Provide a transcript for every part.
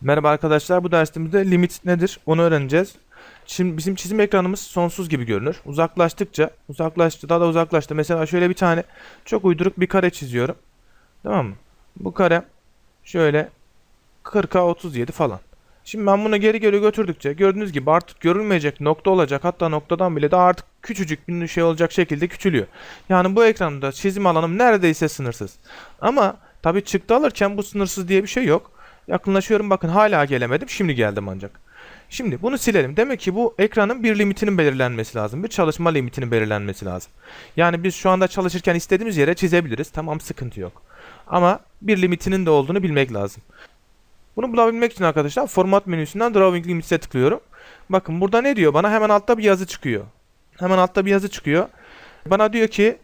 Merhaba arkadaşlar, bu dersimizde limit nedir onu öğreneceğiz. Şimdi bizim çizim ekranımız sonsuz gibi görünür. Uzaklaştıkça, uzaklaştı, daha da uzaklaştı. Mesela şöyle bir tane çok uyduruk bir kare çiziyorum. Tamam mı? Bu kare şöyle 40'a 37 falan. Şimdi ben bunu geri geri götürdükçe gördüğünüz gibi artık görülmeyecek nokta olacak. Hatta noktadan bile daha artık küçücük bir şey olacak şekilde küçülüyor. Yani bu ekranda çizim alanım neredeyse sınırsız. Ama tabii çıktı alırken bu sınırsız diye bir şey yok. Yakınlaşıyorum bakın hala gelemedim. Şimdi geldim ancak. Şimdi bunu silelim. Demek ki bu ekranın bir limitinin belirlenmesi lazım. Bir çalışma limitinin belirlenmesi lazım. Yani biz şu anda çalışırken istediğimiz yere çizebiliriz. Tamam sıkıntı yok. Ama bir limitinin de olduğunu bilmek lazım. Bunu bulabilmek için arkadaşlar format menüsünden Drawing Limits'e tıklıyorum. Bakın burada ne diyor? Bana hemen altta bir yazı çıkıyor. Hemen altta bir yazı çıkıyor. Bana diyor ki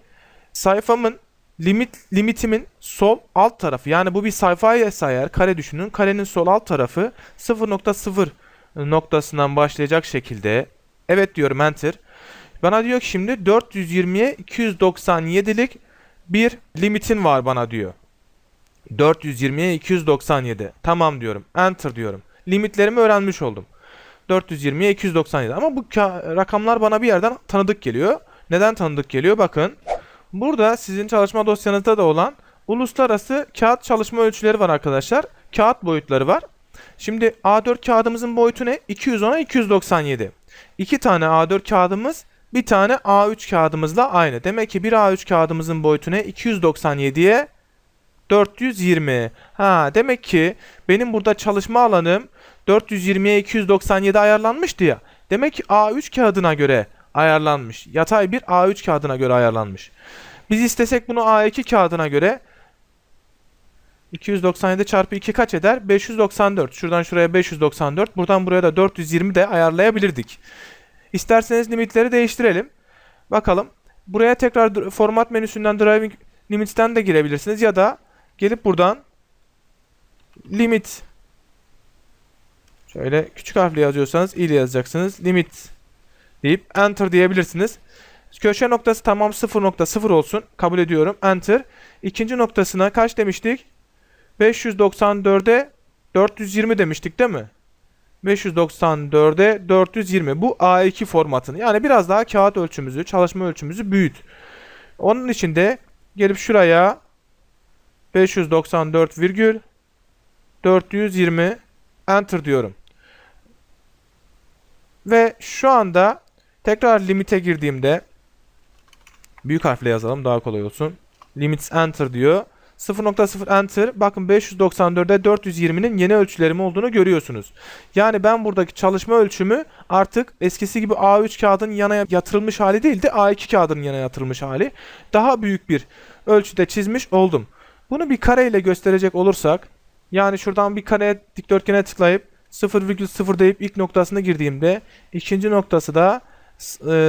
sayfamın limit limitimin sol alt tarafı yani bu bir sayfaya eğer kare düşünün. Karenin sol alt tarafı 0.0 noktasından başlayacak şekilde evet diyorum enter. Bana diyor ki şimdi 420'ye 297'lik bir limitin var bana diyor. 420'ye 297. Tamam diyorum. Enter diyorum. Limitlerimi öğrenmiş oldum. 420'ye 297. Ama bu ka- rakamlar bana bir yerden tanıdık geliyor. Neden tanıdık geliyor? Bakın. Burada sizin çalışma dosyanızda da olan uluslararası kağıt çalışma ölçüleri var arkadaşlar. Kağıt boyutları var. Şimdi A4 kağıdımızın boyutu ne? 210'a 297. İki tane A4 kağıdımız bir tane A3 kağıdımızla aynı. Demek ki bir A3 kağıdımızın boyutu ne? 297'ye 420. Ha demek ki benim burada çalışma alanım 420'ye 297 ayarlanmıştı ya. Demek ki A3 kağıdına göre ayarlanmış. Yatay bir A3 kağıdına göre ayarlanmış. Biz istesek bunu A2 kağıdına göre 297 çarpı 2 kaç eder? 594. Şuradan şuraya 594. Buradan buraya da 420 de ayarlayabilirdik. İsterseniz limitleri değiştirelim. Bakalım. Buraya tekrar format menüsünden driving limits'ten de girebilirsiniz ya da gelip buradan limit şöyle küçük harfle yazıyorsanız i ile yazacaksınız. Limit deyip enter diyebilirsiniz. Köşe noktası tamam 0.0 olsun. Kabul ediyorum. Enter. İkinci noktasına kaç demiştik? 594'e 420 demiştik değil mi? 594'e 420. Bu A2 formatını. Yani biraz daha kağıt ölçümüzü, çalışma ölçümüzü büyüt. Onun için de gelip şuraya 594 virgül 420 enter diyorum. Ve şu anda tekrar limite girdiğimde büyük harfle yazalım daha kolay olsun. Limits enter diyor. 0.0 enter. Bakın 594'e 420'nin yeni ölçülerim olduğunu görüyorsunuz. Yani ben buradaki çalışma ölçümü artık eskisi gibi A3 kağıdın yana yatırılmış hali değil de A2 kağıdın yana yatırılmış hali. Daha büyük bir ölçüde çizmiş oldum. Bunu bir kare ile gösterecek olursak yani şuradan bir kareye dikdörtgene tıklayıp 0,0 deyip ilk noktasına girdiğimde ikinci noktası da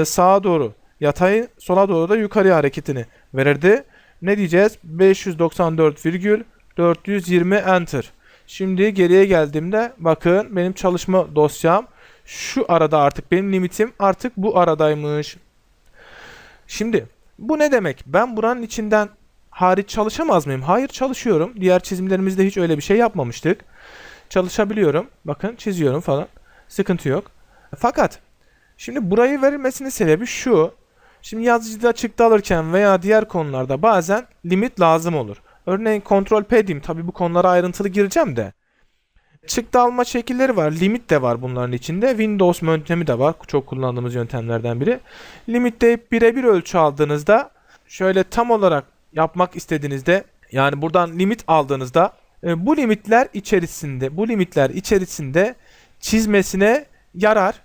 sağa doğru yatayın sola doğru da yukarıya hareketini verirdi. Ne diyeceğiz? 594,420 enter. Şimdi geriye geldiğimde bakın benim çalışma dosyam şu arada artık benim limitim artık bu aradaymış. Şimdi bu ne demek? Ben buranın içinden hariç çalışamaz mıyım? Hayır çalışıyorum. Diğer çizimlerimizde hiç öyle bir şey yapmamıştık. Çalışabiliyorum. Bakın çiziyorum falan. Sıkıntı yok. Fakat şimdi burayı verilmesinin sebebi şu. Şimdi yazıcıda çıktı alırken veya diğer konularda bazen limit lazım olur. Örneğin kontrol P diyeyim. Tabi bu konulara ayrıntılı gireceğim de. Çıktı alma şekilleri var. Limit de var bunların içinde. Windows yöntemi de var. Çok kullandığımız yöntemlerden biri. Limit deyip birebir ölçü aldığınızda şöyle tam olarak yapmak istediğinizde yani buradan limit aldığınızda e, bu limitler içerisinde bu limitler içerisinde çizmesine yarar.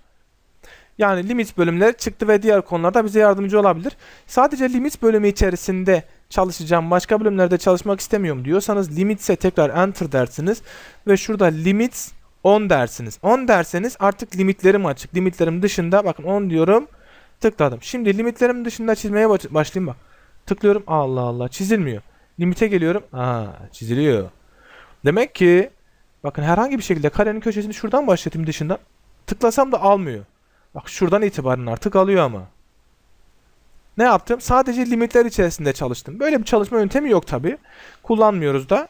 Yani limit bölümleri çıktı ve diğer konularda bize yardımcı olabilir. Sadece limit bölümü içerisinde çalışacağım. Başka bölümlerde çalışmak istemiyorum diyorsanız limit ise tekrar enter dersiniz ve şurada limits 10 dersiniz. 10 derseniz artık limitlerim açık. Limitlerim dışında bakın 10 diyorum. Tıkladım. Şimdi limitlerim dışında çizmeye baş- başlayayım bak. Tıklıyorum. Allah Allah çizilmiyor. Limite geliyorum. Aa çiziliyor. Demek ki bakın herhangi bir şekilde karenin köşesini şuradan başlatayım dışından. Tıklasam da almıyor. Bak şuradan itibaren artık alıyor ama. Ne yaptım? Sadece limitler içerisinde çalıştım. Böyle bir çalışma yöntemi yok tabi. Kullanmıyoruz da.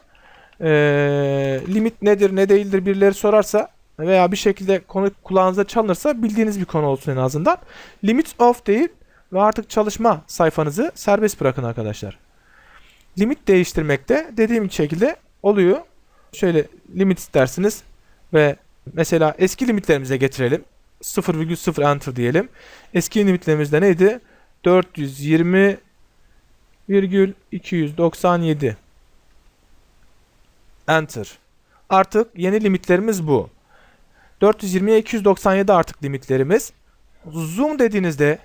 Ee, limit nedir ne değildir birileri sorarsa veya bir şekilde konu kulağınıza çalınırsa bildiğiniz bir konu olsun en azından. Limit off değil ve artık çalışma sayfanızı serbest bırakın arkadaşlar. Limit değiştirmekte dediğim şekilde oluyor. Şöyle limit istersiniz ve mesela eski limitlerimize getirelim. 0,0 enter diyelim. Eski limitlerimizde neydi? 420,297 enter. Artık yeni limitlerimiz bu. 420'ye 297 artık limitlerimiz. Zoom dediğinizde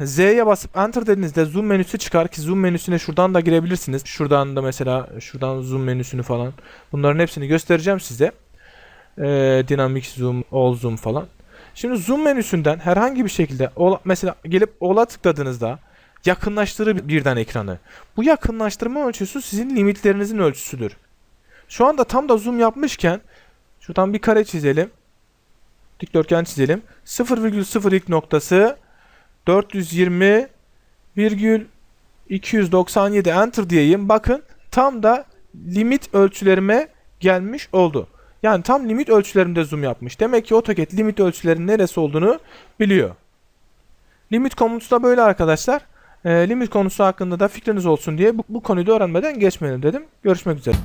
Z'ye basıp enter dediğinizde zoom menüsü çıkar ki zoom menüsüne şuradan da girebilirsiniz. Şuradan da mesela şuradan zoom menüsünü falan. Bunların hepsini göstereceğim size. Ee, dynamic zoom, all zoom falan. Şimdi zoom menüsünden herhangi bir şekilde mesela gelip ola tıkladığınızda yakınlaştırır birden ekranı. Bu yakınlaştırma ölçüsü sizin limitlerinizin ölçüsüdür. Şu anda tam da zoom yapmışken şuradan bir kare çizelim. Dikdörtgen çizelim. 0,0 ilk noktası 420,297 enter diyeyim. Bakın tam da limit ölçülerime gelmiş oldu. Yani tam limit ölçülerimde zoom yapmış. Demek ki AutoCAD limit ölçülerinin neresi olduğunu biliyor. Limit komutu da böyle arkadaşlar. Ee, limit konusu hakkında da fikriniz olsun diye bu, bu konuyu da öğrenmeden geçmeyelim dedim. Görüşmek üzere.